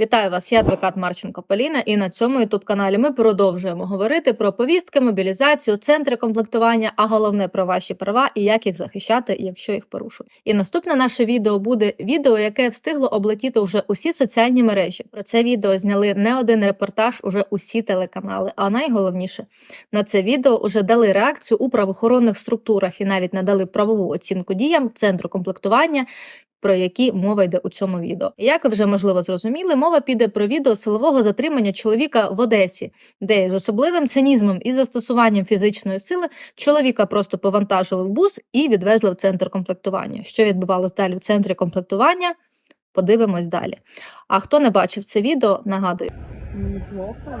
Вітаю вас, я адвокат Марченко Поліна, і на цьому youtube каналі ми продовжуємо говорити про повістки, мобілізацію, центри комплектування, а головне про ваші права і як їх захищати, якщо їх порушують. І наступне наше відео буде відео, яке встигло облетіти вже усі соціальні мережі. Про це відео зняли не один репортаж, уже усі телеканали. А найголовніше на це відео вже дали реакцію у правоохоронних структурах і навіть надали правову оцінку діям центру комплектування про які мова йде у цьому відео. Як ви вже можливо зрозуміли, мова піде про відео силового затримання чоловіка в Одесі, де з особливим цинізмом і застосуванням фізичної сили чоловіка просто повантажили в бус і відвезли в центр комплектування. Що відбувалось далі в центрі комплектування? Подивимось далі. А хто не бачив це відео, нагадую. Плохо,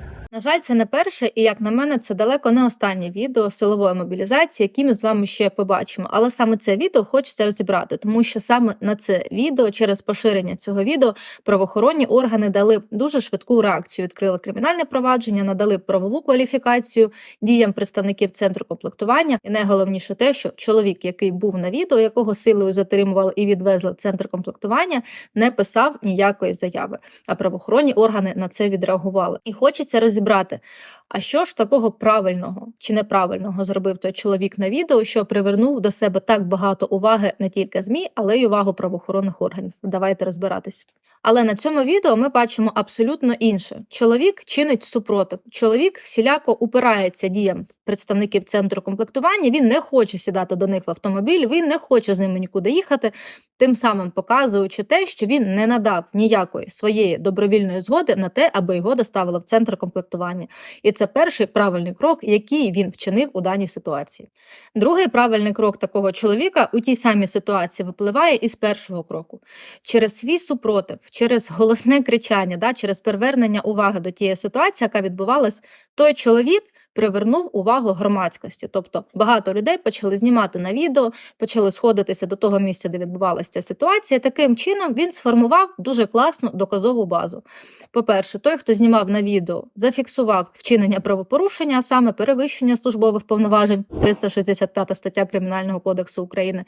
На жаль, це не перше, і як на мене, це далеко не останнє відео силової мобілізації, які ми з вами ще побачимо. Але саме це відео хочеться розібрати, тому що саме на це відео, через поширення цього відео, правоохоронні органи дали дуже швидку реакцію. Відкрили кримінальне провадження, надали правову кваліфікацію діям представників центру комплектування. І найголовніше те, що чоловік, який був на відео, якого силою затримували і відвезли в центр комплектування, не писав ніякої заяви. А правоохоронні органи на це відреагували. І хочеться розібрати, зібрати а що ж такого правильного чи неправильного зробив той чоловік на відео, що привернув до себе так багато уваги не тільки ЗМІ, але й увагу правоохоронних органів. Давайте розбиратись. Але на цьому відео ми бачимо абсолютно інше. Чоловік чинить супротив. Чоловік всіляко упирається діям представників центру комплектування. Він не хоче сідати до них в автомобіль, він не хоче з ними нікуди їхати, тим самим показуючи те, що він не надав ніякої своєї добровільної згоди на те, аби його доставили в центр комплектування. І це перший правильний крок, який він вчинив у даній ситуації. Другий правильний крок такого чоловіка у тій самій ситуації випливає із першого кроку. Через свій супротив, через голосне кричання, да, через привернення уваги до тієї ситуації, яка відбувалась, той чоловік. Привернув увагу громадськості, тобто багато людей почали знімати на відео, почали сходитися до того місця, де відбувалася ситуація. Таким чином він сформував дуже класну доказову базу. По-перше, той, хто знімав на відео, зафіксував вчинення правопорушення, а саме перевищення службових повноважень, 365 стаття Кримінального кодексу України.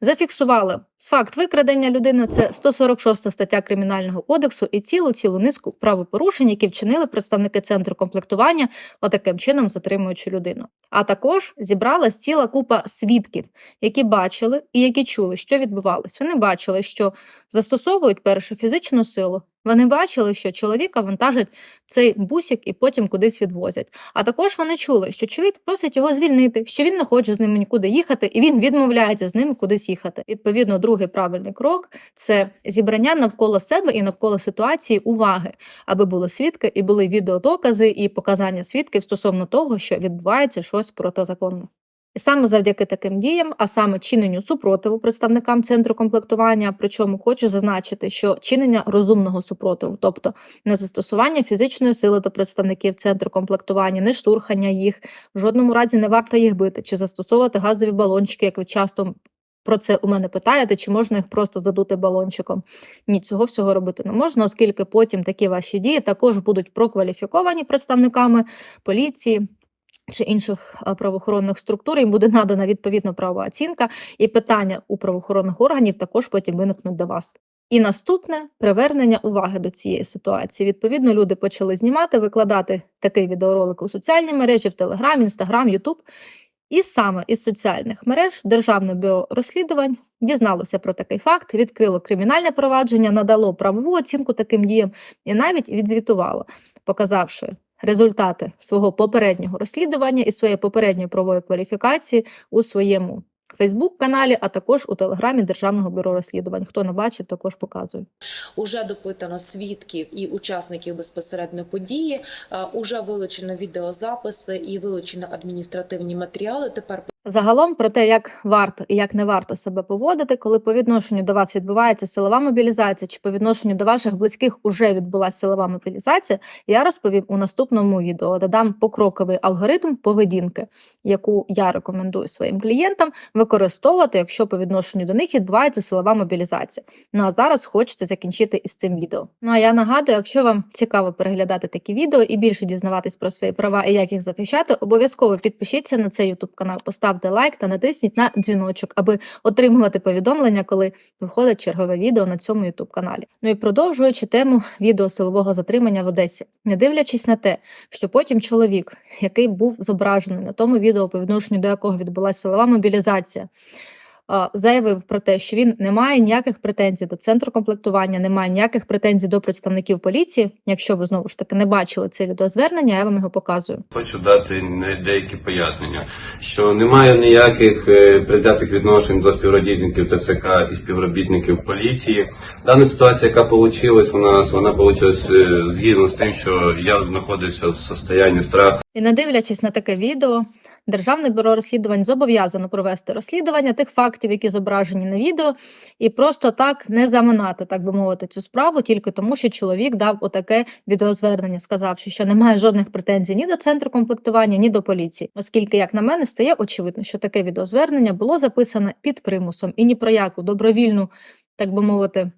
Зафіксували факт викрадення людини, це 146 стаття Кримінального кодексу, і цілу цілу низку правопорушень, які вчинили представники центру комплектування, отаким чином затримуючи людину. А також зібралась ціла купа свідків, які бачили і які чули, що відбувалось. Вони бачили, що застосовують першу фізичну силу. Вони бачили, що чоловіка вантажить цей бусик і потім кудись відвозять. А також вони чули, що чоловік просить його звільнити, що він не хоче з ними нікуди їхати, і він відмовляється з ними кудись їхати. Відповідно, другий правильний крок це зібрання навколо себе і навколо ситуації уваги, аби були свідки і були відеодокази і показання свідків стосовно того, що відбувається щось протизаконне. І саме завдяки таким діям, а саме чиненню супротиву представникам центру комплектування, причому хочу зазначити, що чинення розумного супротиву, тобто не застосування фізичної сили до представників центру комплектування, не штурхання їх, в жодному разі не варто їх бити, чи застосовувати газові балончики, як ви часто про це у мене питаєте, чи можна їх просто задути балончиком. Ні, цього всього робити не можна, оскільки потім такі ваші дії також будуть прокваліфіковані представниками поліції чи інших а, правоохоронних структур, їм буде надана відповідна правова оцінка, і питання у правоохоронних органів також потім виникнуть до вас. І наступне привернення уваги до цієї ситуації. Відповідно, люди почали знімати, викладати такий відеоролик у соціальні мережі, в Телеграм, Інстаграм, Ютуб. І саме із соціальних мереж Державне бюро розслідувань дізналося про такий факт, відкрило кримінальне провадження, надало правову оцінку таким діям і навіть відзвітувало, показавши результати свого попереднього розслідування і своєї попередньої правової кваліфікації у своєму Фейсбук-каналі, а також у телеграмі Державного бюро розслідувань. Хто не бачив, також показую. Уже допитано свідків і учасників безпосередньо події. е, Уже вилучено відеозаписи і вилучено адміністративні матеріали. Тепер Загалом про те, як варто і як не варто себе поводити, коли по відношенню до вас відбувається силова мобілізація, чи по відношенню до ваших близьких уже відбулася силова мобілізація, я розповім у наступному відео. Додам покроковий алгоритм поведінки, яку я рекомендую своїм клієнтам використовувати, якщо по відношенню до них відбувається силова мобілізація. Ну а зараз хочеться закінчити із цим відео. Ну а я нагадую, якщо вам цікаво переглядати такі відео і більше дізнаватись про свої права і як їх захищати, обов'язково підпишіться на цей YouTube канал, поставте лайк та натисніть на дзвіночок, аби отримувати повідомлення, коли виходить чергове відео на цьому YouTube каналі. Ну і продовжуючи тему відео силового затримання в Одесі, не дивлячись на те, що потім чоловік, який був зображений на тому відео, по відношенню до якого відбулася силова мобілізація, заявив про те, що він не має ніяких претензій до центру комплектування, не має ніяких претензій до представників поліції. Якщо ви знову ж таки не бачили це відеозвернення, я вам його показую. Хочу дати деякі пояснення, що немає ніяких е, предвзятих відношень до співробітників ТЦК і співробітників поліції. Дана ситуація, яка вийшла у нас, вона вийшла згідно з тим, що я знаходився в состоянні страху. І не дивлячись на таке відео, Державне бюро розслідувань зобов'язано провести розслідування тих фактів, які зображені на відео, і просто так не заминати, так би мовити, цю справу, тільки тому, що чоловік дав отаке відеозвернення, сказавши, що немає жодних претензій ні до центру комплектування, ні до поліції. Оскільки, як на мене, стає очевидно, що таке відеозвернення було записане під примусом і ні про яку добровільну, так би мовити.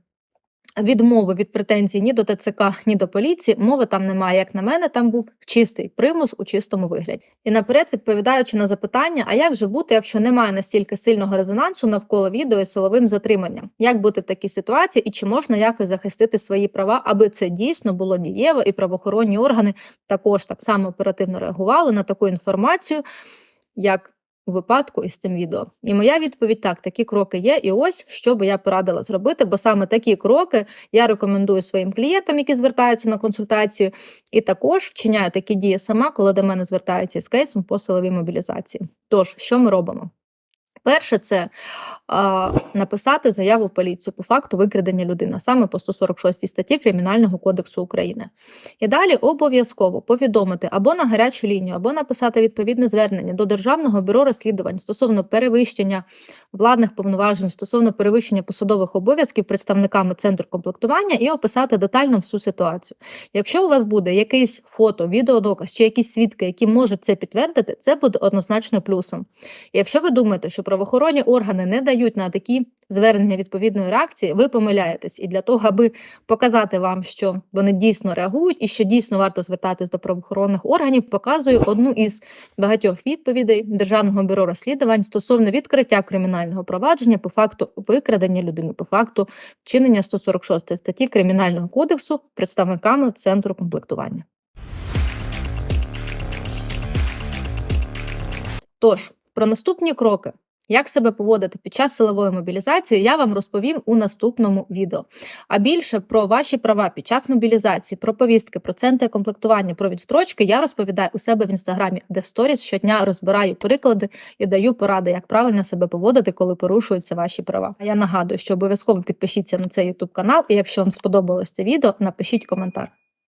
Відмови від претензій ні до ТЦК, ні до поліції мови там немає. Як на мене, там був чистий примус у чистому вигляді. І наперед, відповідаючи на запитання, а як же бути, якщо немає настільки сильного резонансу навколо відео і силовим затриманням? Як бути в такій ситуації і чи можна якось захистити свої права, аби це дійсно було дієво, і правоохоронні органи також так само оперативно реагували на таку інформацію, як у випадку із цим відео. І моя відповідь так: такі кроки є. І ось що би я порадила зробити, бо саме такі кроки я рекомендую своїм клієнтам, які звертаються на консультацію, і також вчиняю такі дії сама, коли до мене звертаються з кейсом по силовій мобілізації. Тож, що ми робимо? Перше, це а, написати заяву в поліцію по факту викрадення людини, саме по 146 статті Кримінального кодексу України. І далі обов'язково повідомити або на гарячу лінію, або написати відповідне звернення до Державного бюро розслідувань стосовно перевищення владних повноважень, стосовно перевищення посадових обов'язків представниками центру комплектування і описати детально всю ситуацію. Якщо у вас буде якийсь фото, відеодоказ чи якісь свідки, які можуть це підтвердити, це буде однозначно плюсом. І якщо ви думаєте, що правоохоронні органи не дають на такі звернення відповідної реакції, ви помиляєтесь. І для того, аби показати вам, що вони дійсно реагують і що дійсно варто звертатись до правоохоронних органів, показую одну із багатьох відповідей Державного бюро розслідувань стосовно відкриття кримінального провадження по факту викрадення людини, по факту вчинення 146 статті Кримінального кодексу представниками центру комплектування. Тож, про наступні кроки. Як себе поводити під час силової мобілізації, я вам розповім у наступному відео. А більше про ваші права під час мобілізації, про повістки, про центри комплектування, про відстрочки я розповідаю у себе в інстаграмі, де в сторіс щодня розбираю приклади і даю поради, як правильно себе поводити, коли порушуються ваші права. А я нагадую, що обов'язково підпишіться на цей YouTube канал, і якщо вам сподобалось це відео, напишіть коментар.